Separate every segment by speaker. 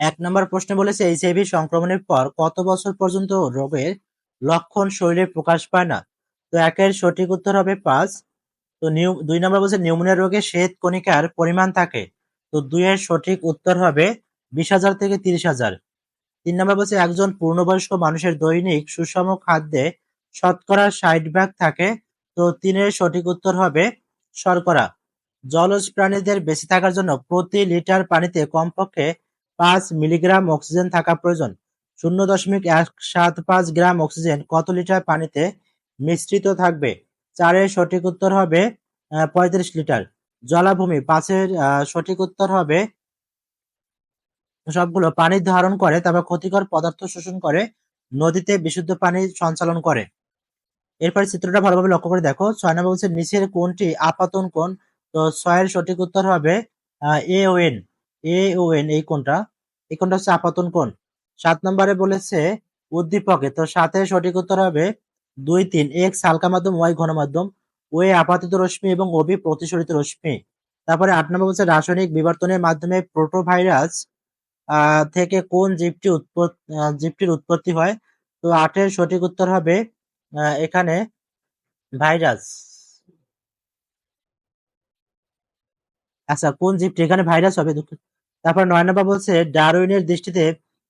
Speaker 1: এক নম্বর প্রশ্ন বলেছে, এইচআইভি সংক্রমণের পর কত বছর পর্যন্ত রোগের লক্ষণ শরীরে প্রকাশ পায় না? তো একের সঠিক উত্তর হবে পাঁচ। তো নিউ, দুই নম্বর বলছে, নিউমোনিয়া রোগে শ্বেত কণিকার পরিমাণ থাকে। তো দুইয়ের সঠিক উত্তর হবে বিশ হাজার থেকে তিরিশ হাজার। তিন নম্বর বলছে, একজন পূর্ণবয়স্ক মানুষের দৈনিক সুষম খাদ্যে শতকরা ষাট ভাগ থাকে। তো তিনের সঠিক উত্তর হবে শর্করা। জলজ প্রাণীদের বেঁচে থাকার জন্য প্রতি লিটার পানিতে কমপক্ষে পাঁচ মিলিগ্রাম অক্সিজেন থাকা প্রয়োজন। শূন্য দশমিক এক সাত পাঁচ গ্রাম অক্সিজেন কত লিটার পানিতে মিশ্রিত থাকবে? চারের সঠিক উত্তর হবে পঁয়ত্রিশ লিটার। জলাভূমি, পাঁচের সঠিক উত্তর হবে, সবগুলো পানি ধারণ করে, তারপর ক্ষতিকর পদার্থ শোষণ করে, নদীতে বিশুদ্ধ পানি সঞ্চালন করে। এরপর চিত্রটা ভালোভাবে লক্ষ্য করে দেখো। ছয় নম্বর বলছে, নিচের কোনটি আপাতন কোন তো ছয়ের সঠিক উত্তর হবে এ O N A O N এই কোনটা এই কোনটা হচ্ছে আপাতন কোন সাত নম্বরে বলেছে উদ্দীপকে। তো সাতের সঠিক উত্তর হবে দুই তিন। এক্স হালকা মাধ্যম ওয়াই ঘন মাধ্যম। ওয়ে আপাতিত রশ্মি এবং অবি প্রতিসরিত রশ্মি। তারপরে আট নম্বর বলছে রাসায়নিক বিবর্তনের মাধ্যমে প্রোটোভাইরাস থেকে কোন জীবটি জীবটির উৎপত্তি হয়? তো আটের সঠিক উত্তর হবে এখানে ভাইরাস। আচ্ছা কোন জীবটি? এখানে ভাইরাস হবে। তারপর নয় নম্বর বলছে, ডারউইনের দৃষ্টিতে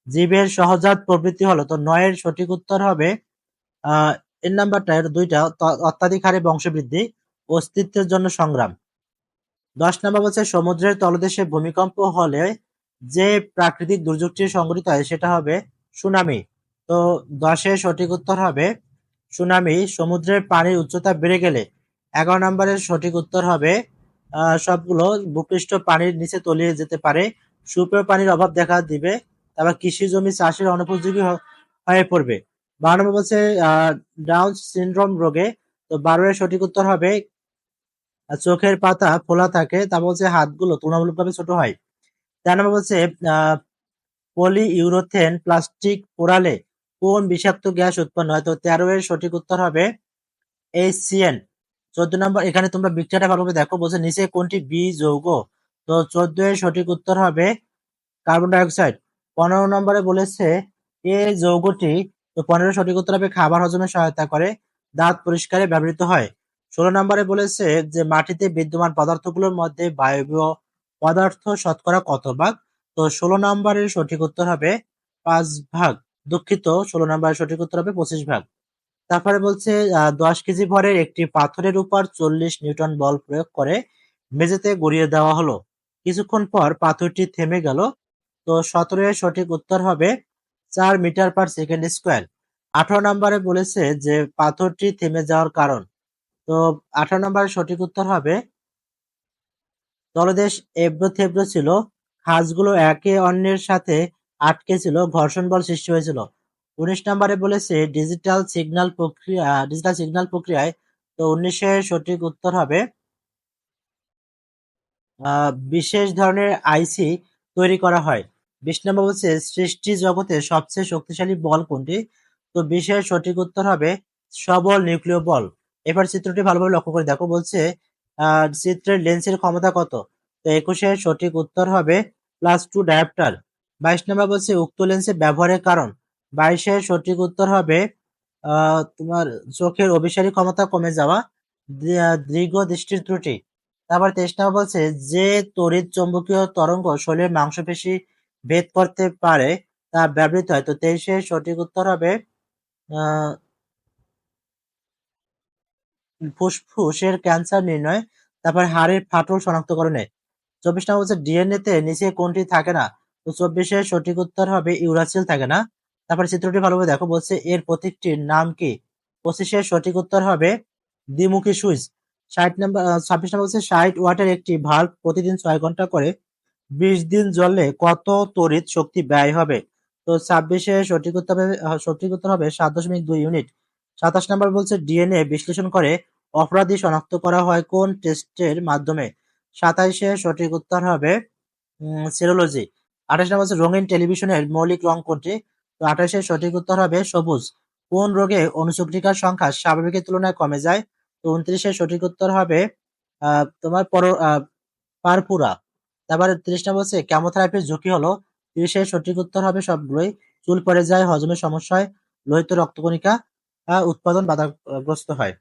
Speaker 1: জীবের সহজাত প্রবৃত্তি হলো। তো নয়ের সঠিক উত্তর হবে এর নাম্বারটা দুইটা অত্যাধিক হারে বংশবৃদ্ধি, অস্তিত্বের জন্য সংগ্রাম। দশ নম্বর বলছে, সমুদ্রের তলদেশে ভূমিকম্প হলে যে প্রাকৃতিক দুর্যোগটি সংঘটিত হয়, সেটা হবে সুনামি। তো দশের সঠিক উত্তর হবে সুনামি। সমুদ্রের পানির উচ্চতা বেড়ে গেলে এগারো নম্বরের সঠিক উত্তর হবে সবগুলো ভূপৃষ্ঠ পানির নিচে তলিয়ে যেতে পারে। সুপেয় পানির অভাব দেখা দিবে। তারপর কৃষি জমি চাষের অনুপযোগী হয়ে পড়বে। বারো নম্বর বলছে ডাউন সিনড্রোম রোগে তো বারো এর সঠিক উত্তর হবে, চোখের পাতা ফোলা থাকে। তা বলছে, হাতগুলো তুলনামূলকভাবে ছোট হয়। তেরো নম্বর বলছে পলি ইউরোথেন প্লাস্টিক পোড়ালে কোন বিষাক্ত গ্যাস উৎপন্ন হয়? তো তেরো এর সঠিক উত্তর হবে এইচসিএন চোদ্দ নম্বর, এখানে তোমরা বিক্রিয়াটা ভালোভাবে দেখো, বলছে নিচে কোনটি বি যৌগ? তো চোদ্দ এর সঠিক উত্তর হবে কার্বন ডাইঅক্সাইড পনেরো নম্বরে বলেছে এ যৌগটি, তো পনেরো সঠিক উত্তর হবে খাবার হজমে সহায়তা করে, দাঁত পরিষ্কারে ব্যবহৃত হয়। ষোলো নম্বরে বলেছে যে মাটিতে বিদ্যমান পদার্থগুলোর মধ্যে বায়বীয় পদার্থ শতকরা কত ভাগ? তো ষোলো নম্বরের সঠিক উত্তর হবে পাঁচ ভাগ। দুঃখিত, ষোলো নম্বরের সঠিক উত্তর হবে পঁচিশ ভাগ। তারপরে বলছে দশ কেজি ভরের একটি পাথরের উপর চল্লিশ নিউটন বল প্রয়োগ করে মেঝেতে গড়িয়ে দেওয়া হলো। কিছুক্ষণ পর পাথরটি থেমে গেল। তো সতেরো এর সঠিক উত্তর হবে চার মিটার পার সেকেন্ড স্কোয়ার। আঠারো নম্বরে বলেছে যে পাথরটি থেমে যাওয়ার কারণ। তো আঠারো নম্বরের সঠিক উত্তর হবে, তলদেশ এবড়ো থেবড়ো ছিল খাঁজগুলো একে অন্যের সাথে আটকে ছিল, ঘর্ষণ বল সৃষ্টি হয়েছিল। উনিশ নম্বরে বলেছে ডিজিটাল সিগন্যাল প্রক্রিয়া ডিজিটাল সিগন্যাল প্রক্রিয়ায় তো উনিশের সঠিক উত্তর হবে বিশেষ ধরনের আইসি তৈরি করা হয়। বিশ নম্বর বলছে, সৃষ্টি জগতে সবচেয়ে শক্তিশালী বল কোনটি? তো বিশের সঠিক উত্তর হবে, সবল নিউক্লিয় বল। এবার চিত্রটি ভালোভাবে লক্ষ্য করে দেখো, বলছে চিত্রের লেন্সের ক্ষমতা কত? তো একুশের সঠিক উত্তর হবে প্লাস টু ডায়াপ্টার বাইশ নম্বর বলছে, উক্ত লেন্সের ব্যবহারের কারণ। বাইশের সঠিক উত্তর হবে তোমার চোখের অভিসারী ক্ষমতা কমে যাওয়া দীর্ঘ দৃষ্টির ত্রুটি। তারপর তেইশ নম্বর বলছে, যে তড়িৎ চৌম্বকীয় তরঙ্গ শরীরের মাংসপেশি ভেদ করতে পারে তা ব্যবহৃত হয়। তো তেইশের সঠিক উত্তর হবে ফুসফুসের ক্যান্সার নির্ণয়, তারপর হাড়ের ফাটল শনাক্তকরণে। চব্বিশ নম্বর বলছে, ডিএনএ তে নিচে কোনটি থাকে না? তো চব্বিশের সঠিক উত্তর হবে, ইউরাসিল থাকে না। তারপর চিত্রটি ভালোভাবে দেখো, বলছে এর প্রতীকটির নাম কি? পঁচিশের সঠিক উত্তর হবে দ্বিমুখী সুইচ। ষাট নম্বর ছাব্বিশ নম্বর হচ্ছে ষাট ওয়াটের একটি ভাল্ব প্রতিদিন ছয় ঘণ্টা করে বিশ দিন জ্বললে কত তড়িৎ শক্তি ব্যয় হবে? তো ছাব্বিশে সঠিক উত্তর হবে সঠিক উত্তর হবে সাত দশমিক দুই ইউনিট। সাতাশ নম্বর বলছে ডিএনএ বিশ্লেষণ করে অপরাধী শনাক্ত করা হয় কোন টেস্টের মাধ্যমে? সাতাইশে সঠিক উত্তর হবে সেরোলজি। আঠাশ নম্বর হচ্ছে রঙিন টেলিভিশনের মৌলিক রং কোনটি? তো আঠাশের সঠিক উত্তর হবে সবুজ। কোন রোগে অনুচক্রিকার সংখ্যা স্বাভাবিকের তুলনায় কমে যায়? তো উনত্রিশের সঠিক উত্তর হবে তোমার পর পারপুরা তারপরে ত্রিশ নম্বর হচ্ছে কেমোথেরাপির ঝুঁকি হলো। তিরিশের সঠিক উত্তর হবে সবগুলোই। চুল পড়ে যায় হজমের সমস্যায় লোহিত রক্তকণিকা উৎপাদন বাধাগ্রস্ত হয়।